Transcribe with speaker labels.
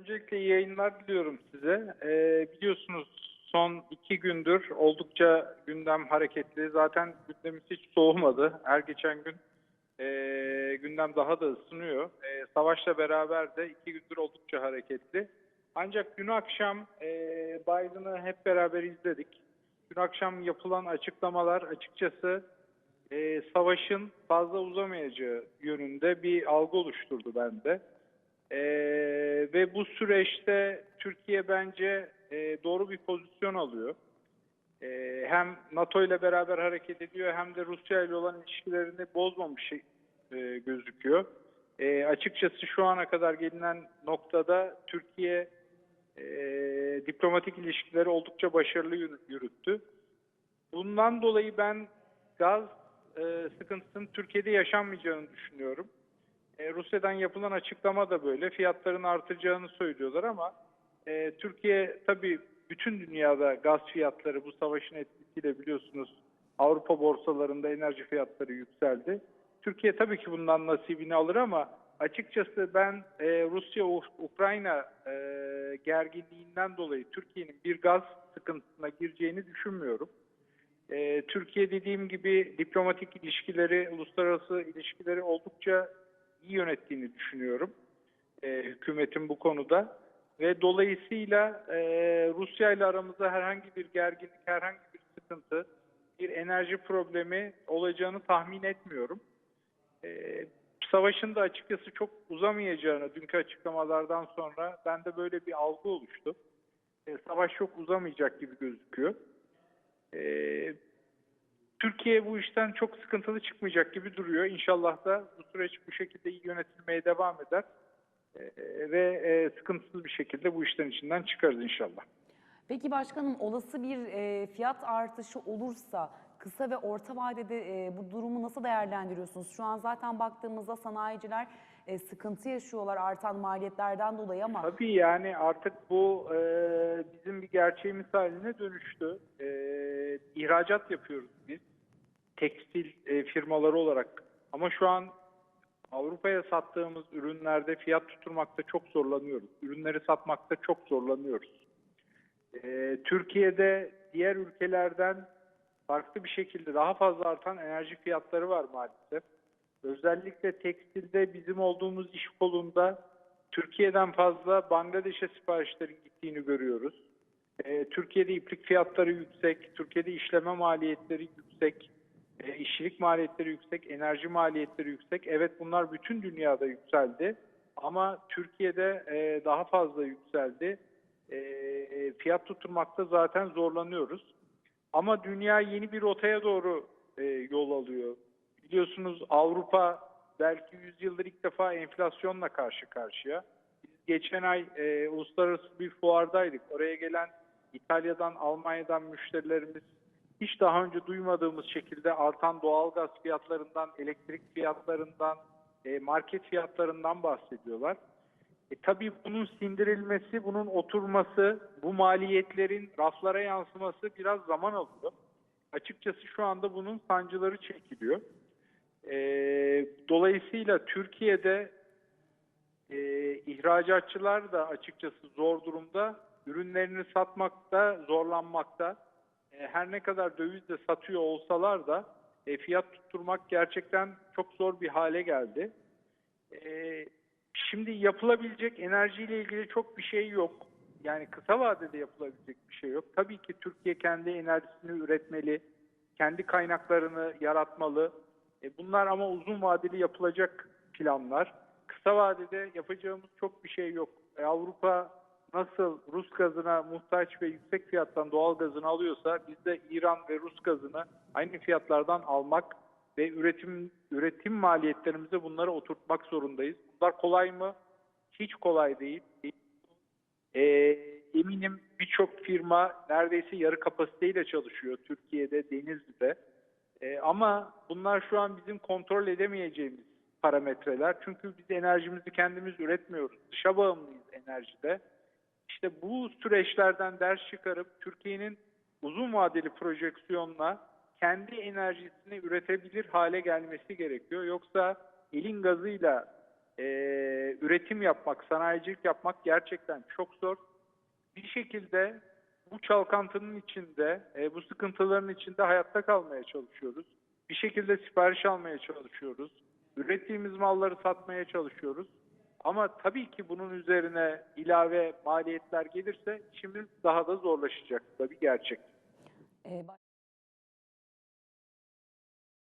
Speaker 1: Öncelikle yayınlar diliyorum size. Ee, biliyorsunuz son iki gündür oldukça gündem hareketli. Zaten gündemimiz hiç soğumadı. Her geçen gün ee, gündem daha da ısınıyor. Ee, savaşla beraber de iki gündür oldukça hareketli. Ancak dün akşam ee, Biden'ı hep beraber izledik. Dün akşam yapılan açıklamalar açıkçası ee, savaşın fazla uzamayacağı yönünde bir algı oluşturdu bende. Ee, ve bu süreçte Türkiye bence e, doğru bir pozisyon alıyor. Ee, hem NATO ile beraber hareket ediyor hem de Rusya ile olan ilişkilerini bozmamış e, gözüküyor. E, açıkçası şu ana kadar gelinen noktada Türkiye e, diplomatik ilişkileri oldukça başarılı yürü- yürüttü. Bundan dolayı ben gaz e, sıkıntısının Türkiye'de yaşanmayacağını düşünüyorum. E, Rusya'dan yapılan açıklama da böyle. Fiyatların artacağını söylüyorlar ama e, Türkiye tabii bütün dünyada gaz fiyatları bu savaşın etkisiyle biliyorsunuz Avrupa borsalarında enerji fiyatları yükseldi. Türkiye tabii ki bundan nasibini alır ama açıkçası ben e, Rusya-Ukrayna e, gerginliğinden dolayı Türkiye'nin bir gaz sıkıntısına gireceğini düşünmüyorum. E, Türkiye dediğim gibi diplomatik ilişkileri, uluslararası ilişkileri oldukça iyi yönettiğini düşünüyorum. E, hükümetin bu konuda. Ve dolayısıyla e, Rusya ile aramızda herhangi bir gerginlik, herhangi bir sıkıntı, bir enerji problemi olacağını tahmin etmiyorum. E, savaşın da açıkçası çok uzamayacağını dünkü açıklamalardan sonra bende böyle bir algı oluştu. E, savaş çok uzamayacak gibi gözüküyor. E, Türkiye bu işten çok sıkıntılı çıkmayacak gibi duruyor. İnşallah da bu süreç bu şekilde iyi yönetilmeye devam eder. Ee, ve e, sıkıntısız bir şekilde bu işten içinden çıkarız inşallah.
Speaker 2: Peki başkanım olası bir e, fiyat artışı olursa kısa ve orta vadede e, bu durumu nasıl değerlendiriyorsunuz? Şu an zaten baktığımızda sanayiciler sıkıntı yaşıyorlar artan maliyetlerden dolayı ama
Speaker 1: Tabii yani artık bu bizim bir gerçeğimiz haline dönüştü. İhracat yapıyoruz biz. Tekstil e, firmaları olarak. Ama şu an Avrupa'ya sattığımız ürünlerde fiyat tutturmakta çok zorlanıyoruz. Ürünleri satmakta çok zorlanıyoruz. E, Türkiye'de diğer ülkelerden farklı bir şekilde daha fazla artan enerji fiyatları var maalesef. Özellikle tekstilde bizim olduğumuz iş kolunda Türkiye'den fazla Bangladeş'e siparişlerin gittiğini görüyoruz. Ee, Türkiye'de iplik fiyatları yüksek, Türkiye'de işleme maliyetleri yüksek, e, işçilik maliyetleri yüksek, enerji maliyetleri yüksek. Evet bunlar bütün dünyada yükseldi ama Türkiye'de e, daha fazla yükseldi. E, fiyat tutturmakta zaten zorlanıyoruz. Ama dünya yeni bir rotaya doğru e, yol alıyor. Biliyorsunuz Avrupa belki 100 yıldır ilk defa enflasyonla karşı karşıya. Biz geçen ay e, uluslararası bir fuardaydık. Oraya gelen İtalya'dan, Almanya'dan müşterilerimiz hiç daha önce duymadığımız şekilde artan doğalgaz fiyatlarından, elektrik fiyatlarından, e, market fiyatlarından bahsediyorlar. E, tabii bunun sindirilmesi, bunun oturması, bu maliyetlerin raflara yansıması biraz zaman alıyor. Açıkçası şu anda bunun sancıları çekiliyor. E, dolayısıyla Türkiye'de e, ihracatçılar da açıkçası zor durumda. Ürünlerini satmakta zorlanmakta. E, her ne kadar dövizle satıyor olsalar da e, fiyat tutturmak gerçekten çok zor bir hale geldi. E, şimdi yapılabilecek enerjiyle ilgili çok bir şey yok. Yani kısa vadede yapılabilecek bir şey yok. Tabii ki Türkiye kendi enerjisini üretmeli, kendi kaynaklarını yaratmalı. E, bunlar ama uzun vadeli yapılacak planlar. Kısa vadede yapacağımız çok bir şey yok. E, Avrupa nasıl Rus gazına muhtaç ve yüksek fiyattan doğal gazını alıyorsa biz de İran ve Rus gazını aynı fiyatlardan almak ve üretim üretim maliyetlerimize bunları oturtmak zorundayız. Bunlar kolay mı? Hiç kolay değil. E, eminim birçok firma neredeyse yarı kapasiteyle çalışıyor Türkiye'de, Denizli'de. E, ama bunlar şu an bizim kontrol edemeyeceğimiz parametreler. Çünkü biz enerjimizi kendimiz üretmiyoruz. Dışa bağımlıyız enerjide. İşte bu süreçlerden ders çıkarıp Türkiye'nin uzun vadeli projeksiyonla kendi enerjisini üretebilir hale gelmesi gerekiyor. Yoksa elin gazıyla e, üretim yapmak, sanayicilik yapmak gerçekten çok zor. Bir şekilde bu çalkantının içinde, e, bu sıkıntıların içinde hayatta kalmaya çalışıyoruz. Bir şekilde sipariş almaya çalışıyoruz. Ürettiğimiz malları satmaya çalışıyoruz. Ama tabii ki bunun üzerine ilave maliyetler gelirse işimiz daha da zorlaşacak. Bu da bir gerçek.
Speaker 2: E,